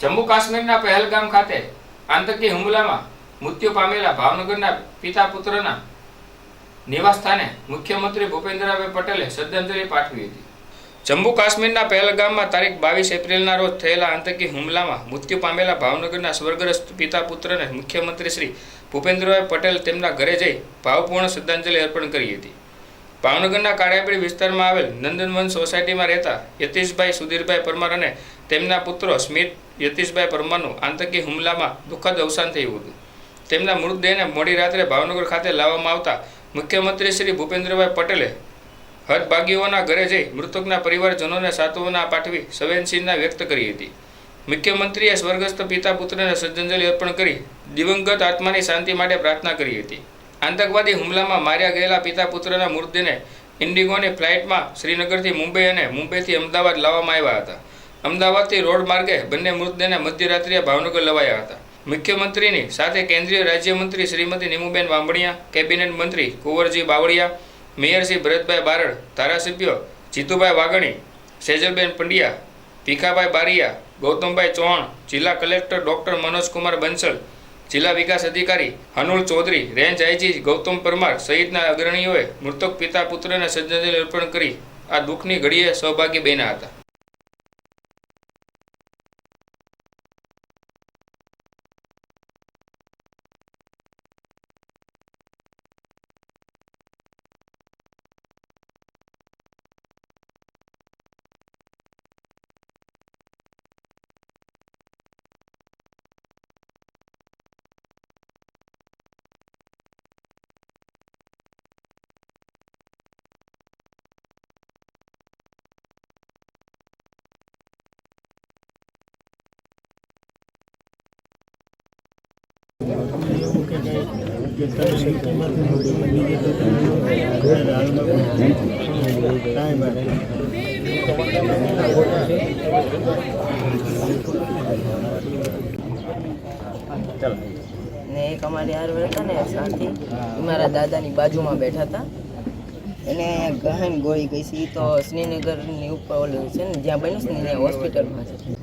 જમ્મુ કાશ્મીરના પહેલગામ ખાતે આતંકી હુમલામાં મૃત્યુ પામેલા ભાવનગરના પિતા પુત્રના નિવાસસ્થાને મુખ્યમંત્રી ભૂપેન્દ્રભાઈ પટેલે શ્રદ્ધાંજલિ પાઠવી હતી. જમ્મુ કાશ્મીરના પહેલગામમાં તારીખ બાવીસ એપ્રિલના રોજ થયેલા આતંકી હુમલામાં મૃત્યુ પામેલા ભાવનગરના સ્વર્ગસ્થ પિતા પુત્રને મુખ્યમંત્રી શ્રી ભૂપેન્દ્રભાઈ પટેલ તેમના ઘરે જઈ ભાવપૂર્ણ શ્રદ્ધાંજલિ અર્પણ કરી હતી. ભાવનગરના કાળિયાબીડ વિસ્તારમાં આવેલ નંદનવન સોસાયટીમાં રહેતા યતીશભાઈ સુધીરભાઈ પરમાર અને તેમના પુત્રો સ્મિત યતીશભાઈ પરમારનું આતંકી હુમલામાં દુઃખદ અવસાન થયું હતું. તેમના મૃતદેહને મોડી રાત્રે ભાવનગર ખાતે લાવવામાં આવતા મુખ્યમંત્રી શ્રી ભૂપેન્દ્રભાઈ પટેલે હદભાગીઓના ઘરે જઈ મૃતકના પરિવારજનોને સાંત્વના પાઠવી સંવેદનશીલતા વ્યક્ત કરી હતી. મુખ્યમંત્રીએ સ્વર્ગસ્થ પિતા પુત્રને શ્રદ્ધાંજલિ અર્પણ કરી દિવંગત આત્માની શાંતિ માટે પ્રાર્થના કરી હતી. આતંકવાદી હુમલામાં માર્યા ગયેલા પિતા પુત્રના મૃતદેહને ઇન્ડિગોની ફ્લાઇટમાં શ્રીનગરથી મુંબઈ અને મુંબઈથી અમદાવાદ લાવવામાં આવ્યા હતા. અમદાવાદથી રોડ માર્ગે બંને મૃતદેહને મધ્યરાત્રિએ ભાવનગર લવાયા હતા. મુખ્યમંત્રીની સાથે કેન્દ્રીય રાજ્યમંત્રી શ્રીમતી નીમુબેન વાંબણિયા કેબિનેટ મંત્રી કુંવરજી બાવળિયા, મેયર શ્રી ભરતભાઈ બારડ, ધારાસભ્યો જીતુભાઈ વાઘણી, સેજલબેન પંડ્યા, ભીખાભાઈ બારિયા, ગૌતમભાઈ ચૌહાણ, જિલ્લા કલેક્ટર ડૉક્ટર મનોજકુમાર બંસલ જિલ્લા વિકાસ અધિકારી હનુલ ચૌધરી, રેન્જ આઈજી ગૌતમ પરમાર સહિતના અગ્રણીઓએ મૃતક પિતા પુત્રને શ્રદ્ધાંજલિ અર્પણ કરી આ દુઃખની ઘડીએ સહભાગી બન્યા હતા. ને એક અમારી હાર હતા ને સાથી મારા દાદાની બાજુમાં બેઠા હતા. એને ગહન ગોળી ગઈ છે તો શ્રીનગરની ઉપર ઓલું છે ને, જ્યાં બન્યું છે ને હોસ્પિટલમાં છે.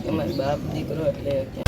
તમારી બાપ દીકરો એટલે